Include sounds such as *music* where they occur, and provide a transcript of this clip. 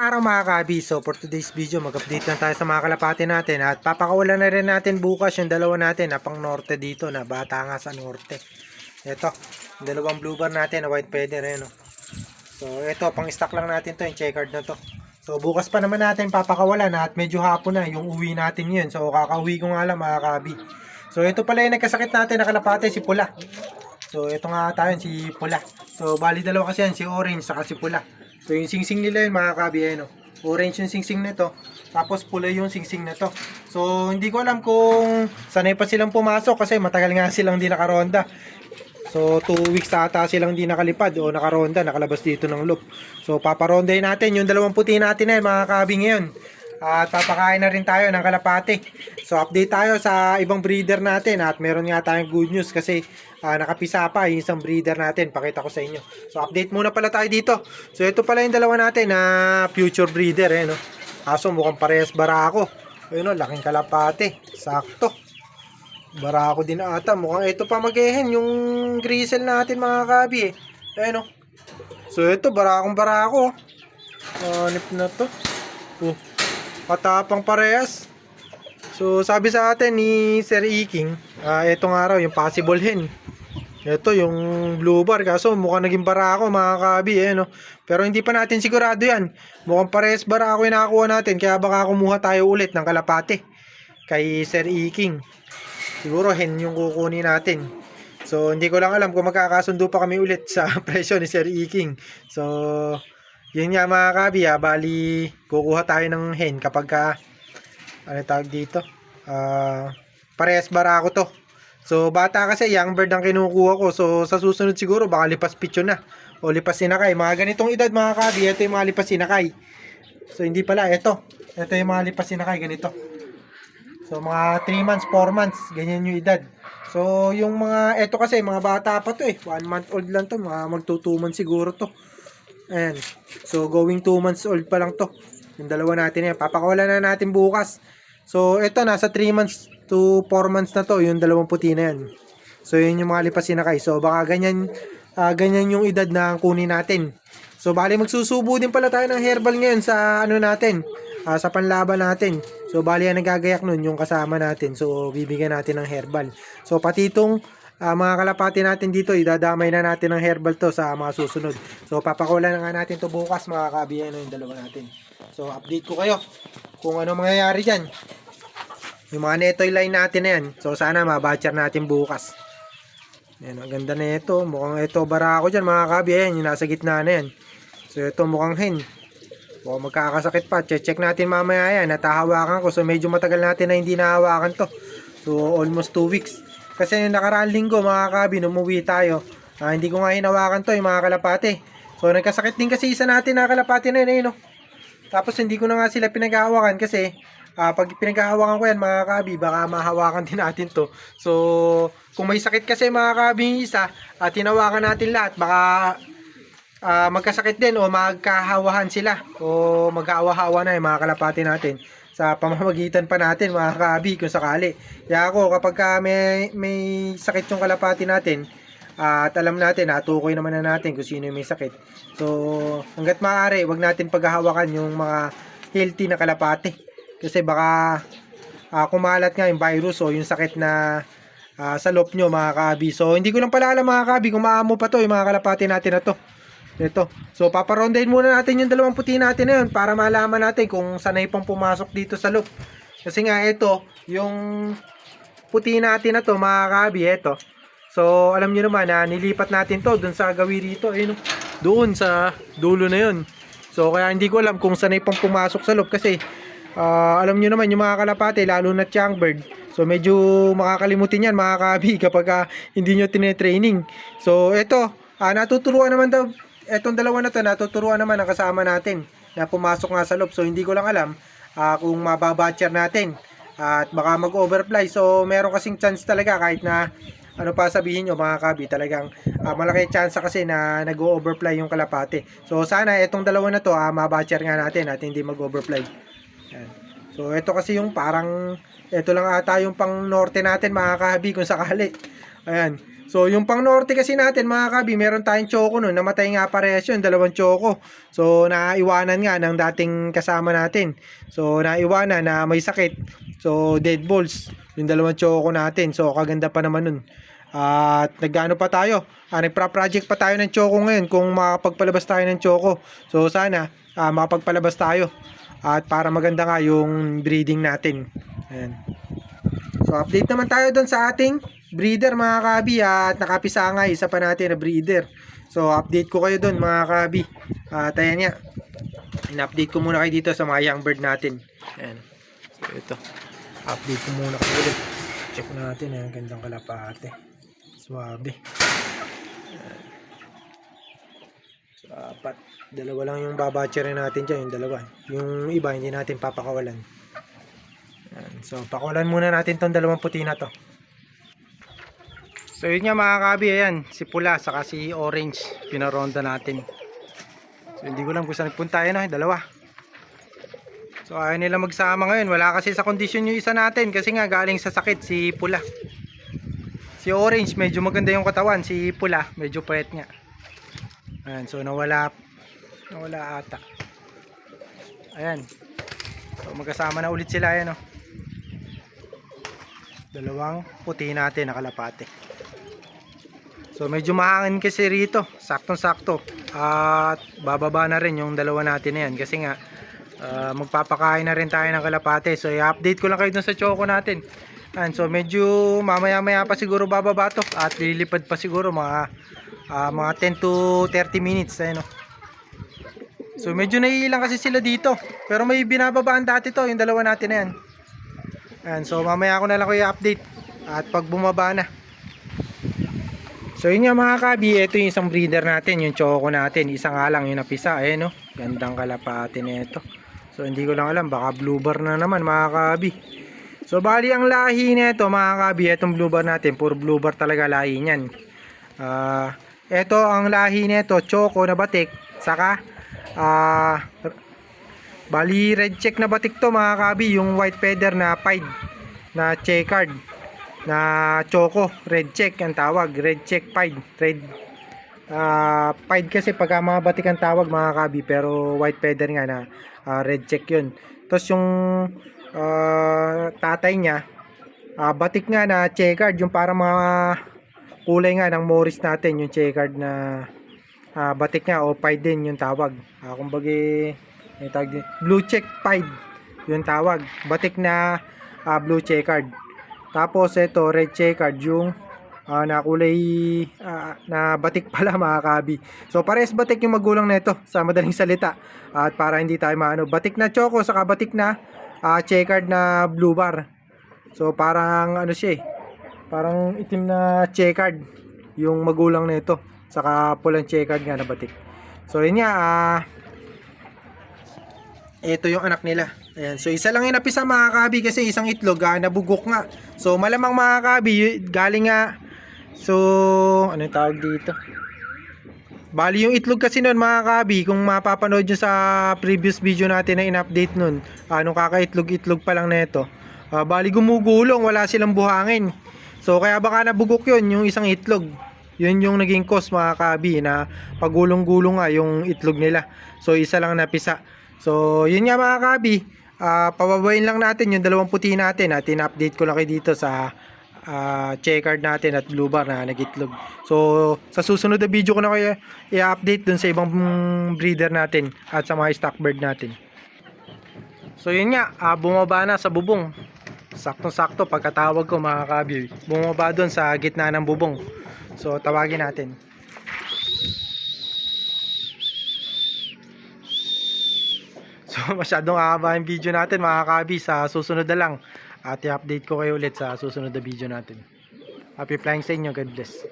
Araw mga kabi, so for today's video mag-update lang tayo sa mga kalapati natin at papakawalan na rin natin bukas yung dalawa natin na pang norte dito na bata nga sa norte. Ito, dalawang blue bar natin na white feather eh, no? So ito, pang stock lang natin to, yung checkered na to. So bukas pa naman natin papakawalan at medyo hapon na yung uwi natin yun. So kakauwi ko nga lang mga kabi. So ito pala yung nagkasakit natin na kalapati, si Pula. So ito nga tayo, si Pula. So bali dalawa kasi yan, si Orange saka si Pula. So yung singsing nila yun mga kabi, eh? Orange yung singsing nito, tapos pula yung singsing na to. So hindi ko alam kung sanay pa silang pumasok kasi matagal nga silang di nakaronda. So 2 weeks ata silang di nakalipad o nakaronda, nakalabas dito ng loop. So paparondahin natin yung dalawang puti natin na yun, mga kabi ngayon. At papakain na rin tayo ng kalapate. So update tayo sa ibang breeder natin at meron nga tayong good news kasi ah, nakapisa pa yung isang breeder natin. Pakita ko sa inyo. So update muna pala tayo dito. So ito pala yung dalawa natin na future breeder eh no. Kaso mukhang parehas barako. Ayun no, laking kalapate. Sakto. Barako din ata. Mukhang ito pa magehen yung grizzle natin mga kabi eh. Ayun no. So ito barakong barako. Hanip na to. Oh. Patapang parehas. So, sabi sa atin ni Sir Iking, ah itong araw, yung possible hen. Ito, yung blue bar. Kaso, mukhang naging bara ako, mga kabi, eh, no? Pero hindi pa natin sigurado yan. Mukhang parehas bara ako yung nakakuha natin. Kaya baka kumuha tayo ulit ng kalapate kay Sir Iking. Siguro hen yung kukunin natin. So, hindi ko lang alam kung magkakasundo pa kami ulit sa *laughs* presyo ni Sir Iking. So, yun nga mga kabi ha, bali kukuha tayo ng hen kapag ka, ano tawag dito, Ah parehas barako to. So bata kasi young bird ang kinukuha ko. So sa susunod siguro baka lipas pityo na o lipas sinakay. Mga ganitong edad mga kabi, ito yung mga lipas sinakay. So hindi pala, ito. Ito yung mga lipas sinakay, ganito. So mga 3 months, 4 months, ganyan yung edad. So yung mga, ito kasi mga bata pa to eh. 1 month old lang to, mga magto 2 months siguro to. Ayan. So, going 2 months old pa lang to. Yung dalawa natin yan. Papakawalan na natin bukas. So, ito nasa 3 months to 4 months na to. Yung dalawang puti na yan. So, yun yung mga lipas sinakay. So, baka ganyan, ah, ganyan yung edad na kunin natin. So, bali magsusubo din pala tayo ng herbal ngayon sa ano natin. ah, sa panlaban natin. So, bali ang nagagayak nun yung kasama natin. So, bibigyan natin ng herbal. So, pati itong Ah, mga kalapati natin dito, idadamay na natin ng herbal to sa mga susunod. So, papakulan na nga natin to bukas mga kabiyan yung dalawa natin. So, update ko kayo kung ano mangyayari dyan. Yung mga netoy line natin na yan. So, sana mabatcher natin bukas. Yan, ang ganda na ito. Mukhang ito bara ako dyan mga kabiyan. Yung nasa gitna na yan. So, ito mukhang hen. Mukhang magkakasakit pa. Check natin mamaya yan. Natahawakan ko. So, medyo matagal natin na hindi nahawakan to. So, almost 2 weeks. Kasi yung nakaraang linggo, mga kabi, umuwi tayo. Ah, hindi ko nga hinawakan to, yung mga kalapate. So, nagkasakit din kasi isa natin na kalapate na yun, eh, no? Tapos, hindi ko na nga sila pinaghahawakan kasi ah, pag pinaghahawakan ko yan, mga kabi, baka mahawakan *laughs* din natin to. So, kung may sakit kasi mga kabi isa, at hinawakan natin lahat, baka ah, magkasakit din o magkahawahan sila o magkahawa-hawa na yung mga kalapati natin sa pamamagitan pa natin mga kaabi kung sakali. Kaya ako kapag ka may, may sakit yung kalapati natin at alam natin, natukoy naman na natin kung sino yung may sakit. So, hanggat maaari, wag natin paghahawakan yung mga healthy na kalapati. Kasi baka ah, kumalat nga yung virus o yung sakit na ah, sa loob nyo mga kaabi. So, hindi ko lang pala alam mga kaabi kung maamo pa to yung mga kalapati natin na to. Ito. So, paparondahin muna natin yung dalawang puti natin na yun para malaman natin kung sanay pang pumasok dito sa loop. Kasi nga, ito, yung puti natin na to, mga kabi, ito. So, alam nyo naman na nilipat natin to dun sa gawi rito. Ayun, doon sa dulo na yun. So, kaya hindi ko alam kung sanay pang pumasok sa loop kasi ah, alam nyo naman yung mga kalapate, lalo na bird. So, medyo makakalimutin yan mga kabi *laughs* kapag ah, hindi nyo tinetraining. So, ito, ah, natuturuan naman daw etong dalawa na to natuturuan naman ang kasama natin na pumasok nga sa loob. So hindi ko lang alam ah, kung mababatcher natin at baka mag-overfly. So meron kasing chance talaga kahit na ano pa sabihin nyo mga kabi talagang ah, malaki chance kasi na nag-overfly yung kalapate. So sana etong dalawa na to ah, mabatcher nga natin at hindi mag-overfly. So ito kasi yung parang ito lang ata yung pang norte natin mga kabi kung sakali. Ayan. So, yung pang norte kasi natin, mga kabi, meron tayong choco nun. Namatay nga parehas yun, dalawang choco. So, naiwanan nga ng dating kasama natin. So, naiwanan na may sakit. So, dead balls. Yung dalawang choco natin. So, kaganda pa naman nun. At nagano pa tayo. Ah, nagpa-project pa tayo ng choco ngayon kung makapagpalabas tayo ng choco. So, sana ah, makapagpalabas tayo. At para maganda nga yung breeding natin. Ayan. So, update naman tayo doon sa ating breeder mga kabi at nakapisa nga isa pa natin na breeder. So, update ko kayo doon mga kabi. At ayan nga. In-update ko muna kayo dito sa mga young bird natin. Ayan. So, ito. Update ko muna kayo ulit. Check natin. Ayan, gandang kalapate. Swabe. Ayan. So, apat. Dalawa lang yung babatcherin natin dyan. Yung dalawa. Yung iba, hindi natin papakawalan. Ayan. So, pakawalan muna natin tong dalawang puti na to. So, yun nga mga kabi. Ayan. Si pula, saka si orange. Pinaronda natin. So, hindi ko lang kung saan nagpunta. Ayan o, dalawa. So, ayaw nila magsama ngayon. Wala kasi sa kondisyon yung isa natin. Kasi nga, galing sa sakit, si pula. Si orange, medyo maganda yung katawan. Si pula, medyo payat nga. Ayan, so nawala nawala ata. Ayan. So magkasama na ulit sila ayan oh. Dalawang puti natin nakalapate. So medyo mahangin kasi rito, saktong-sakto. At bababa na rin yung dalawa natin na yan kasi nga ah, magpapakain na rin tayo ng kalapate. So i-update ko lang kayo dun sa choco natin. Ayan, so medyo mamaya-maya pa siguro bababa to at lilipad pa siguro mga ah, mga 10 to 30 minutes ayun oh. So medyo naiilang kasi sila dito. Pero may binababaan dati to, yung dalawa natin na yan. Ayan, so mamaya ako na lang ko i-update at pag bumaba na. So yun nga mga kabi, ito yung isang breeder natin, yung choco natin. Isa nga lang yung napisa, ayan oh. Gandang kalapati na ito. So hindi ko lang alam, baka blue bar na naman mga kabi. So bali ang lahi nito mga kabi, itong blue bar natin, puro blue bar talaga lahi niyan. Ah, ito ang lahi nito, choco na batik, saka ah bali red check na batik to mga kabi, yung white feather na pied na checkered na choco, red check ang tawag, red check pied, red ah pied kasi pagka mga batik ang tawag mga kabi, pero white feather nga na ah, red check yun. Tapos yung ah, tatay niya, ah, batik nga na checkered, yung para mga kulay nga ng Morris natin, yung checkered na ah, batik nga o pied din yung tawag. Ah, kumbaga, blue check pied yung tawag. Batik na ah, blue checkered. Tapos ito, red checkered yung ah, na kulay ah, na batik *laughs* pala mga kabi. So pares batik yung magulang nito sa madaling salita. At para hindi tayo maano, batik na choco saka batik na ah, checkered na blue bar. So parang ano siya eh, parang itim na checkered yung magulang nito saka pulang checkered nga na batik. So yun nga ah ito yung anak nila. Ayan. So, isa lang yung napisa mga kabi kasi isang itlog ah, nabugok nga. So, malamang mga kabi, galing nga. So, ano yung tawag dito? Bali yung itlog kasi nun mga kabi, kung mapapanood nyo sa previous video natin na in-update nun, anong kakaitlog-itlog pa lang neto. Ah, bali gumugulong, wala silang buhangin. So, kaya baka nabugok yun, yung isang itlog. Yun yung naging cause mga kabi na pagulong-gulong nga yung itlog nila. So, isa lang napisa. So, yun nga mga kabi, ah pababayin lang natin yung dalawang puti natin at in-update ko lang kayo dito sa ah, checkered natin at blue bar na nagitlog. So, sa susunod na video ko na kayo i-update dun sa ibang breeder natin at sa mga stock bird natin. So, yun nga, ah, bumaba na sa bubong. Saktong-sakto pagkatawag ko mga kabi. Bumaba dun sa gitna ng bubong. So, tawagin natin. So *laughs* masyadong haba yung video natin mga kabi sa susunod na lang. At i-update ko kayo ulit sa susunod na video natin. Happy flying sa inyo. God bless.